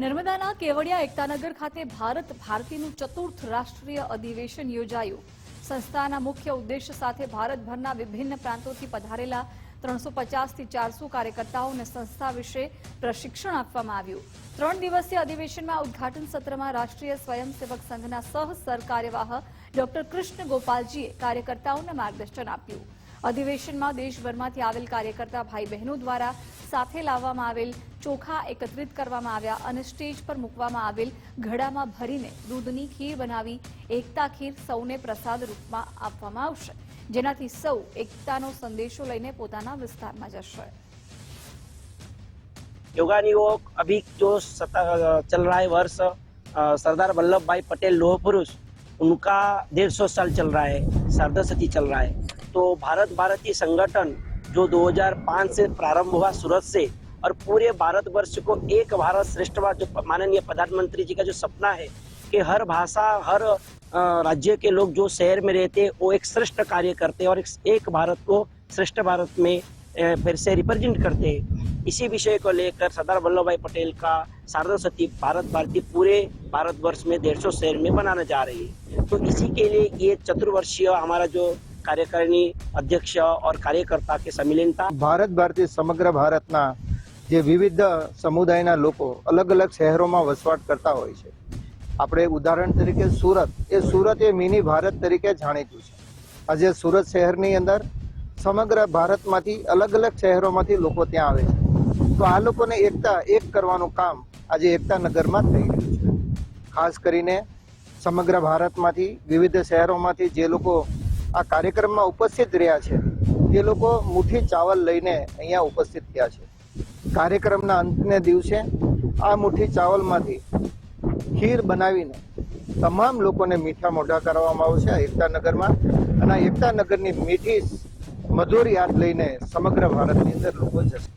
નર્મદાના કેવડિયા એકતાનગર ખાતે ભારત ભારતીનું ચતુર્થ રાષ્ટ્રીય અધિવેશન યોજાયું. સંસ્થાના મુખ્ય ઉદ્દેશ સાથે ભારતભરના વિભિન્ન પ્રાંતોથી પધારેલા ત્રણસો પચાસથી ચારસો કાર્યકર્તાઓને સંસ્થા વિશે પ્રશિક્ષણ આપવામાં આવ્યું. ત્રણ દિવસીય અધિવેશનમાં ઉદ્ઘાટન સત્રમાં રાષ્ટ્રીય સ્વયંસેવક સંઘના સહ સરકાર્યવાહ ડોક્ટર કૃષ્ણ ગોપાલજીએ કાર્યકર્તાઓને માર્ગદર્શન આપ્યું. અધિવેશનમાં દેશભરમાંથી આવેલ કાર્યકર્તા ભાઈ બહેનો દ્વારા સાથે લાવવામાં આવેલ ચોખા એકત્રિત કરવામાં આવ્યા અને સ્ટેજ પર મૂકવામાં આવેલ ઘડામાં ભરીને દૂધની ખીર બનાવી એકતા ખીર સૌને પ્રસાદ રૂપમાં આપવામાં આવશે જેનાથી સૌ એકતાનો સંદેશો લઈને પોતાના વિસ્તારમાં જશે योगानी योग अभी जो सता- चल रहा है वर्ष अ, सरदार वल्लभ भाई पटेल लोह पुरुष उनका डेढ़ सौ साल चल रहा है सार्धशती चल रहा है तो भारत भारती संगठन जो 2005 से प्रारंभ हुआ सूरत से और पूरे भारत वर्ष को एक भारत श्रेष्ठ भारत जो माननीय प्रधानमंत्री जी का जो सपना है कि हर भाषा हर राज्य के लोग जो शहर में रहते हैं वो एक श्रेष्ठ कार्य करते हैं और एक, भारत को श्रेष्ठ भारत में फिर से रिप्रेजेंट करते हैं। इसी विषय को लेकर सरदार वल्लभ भाई पटेल का सार्धशती भारत भारती पूरे भारतवर्ष में डेढ़ सौ शहर में बनाने जा रही है। तो इसी के लिए ये चतुर्वर्षीय हमारा जो કાર્યકારીની અધ્યક્ષ ઓર કાર્યકર્તા કે સંમિલિનતા. ભારત ભારતી સમગ્ર ભારતના જે વિવિધ સમુદાયના લોકો અલગ અલગ શહેરોમાં વસવાટ કરતા હોય છે. આપણે ઉદાહરણ તરીકે સુરત. એ સુરત એ મિની ભારત તરીકે જાણીતું છે. આજે સુરત શહેરની અંદર સમગ્ર ભારતમાંથી અલગ અલગ શહેરોમાંથી લોકો ત્યાં આવે છે. તો આ લોકોને એકતા એક કરવાનું કામ આજે એકતા નગરમાં થઈ રહ્યું છે. ખાસ કરીને સમગ્ર ભારતમાંથી વિવિધ શહેરોમાંથી જે લોકો આ કાર્યક્રમમાં ઉપસ્થિત રહ્યા છે. તે લોકો મુઠ્ઠી ચાવલ લઈને અહીંયા ઉપસ્થિત થયા છે. કાર્યક્રમના અંતને દિવસે આ મુઠ્ઠી ચાવલમાંથી ખીર બનાવીને તમામ લોકોને મીઠા મોઢા કરવામાં આવશે આ એકતાનગરમાં અને આ એકતાનગરની મીઠી મધુર યાદ લઈને સમગ્ર ભારતની અંદર લોકો જશે.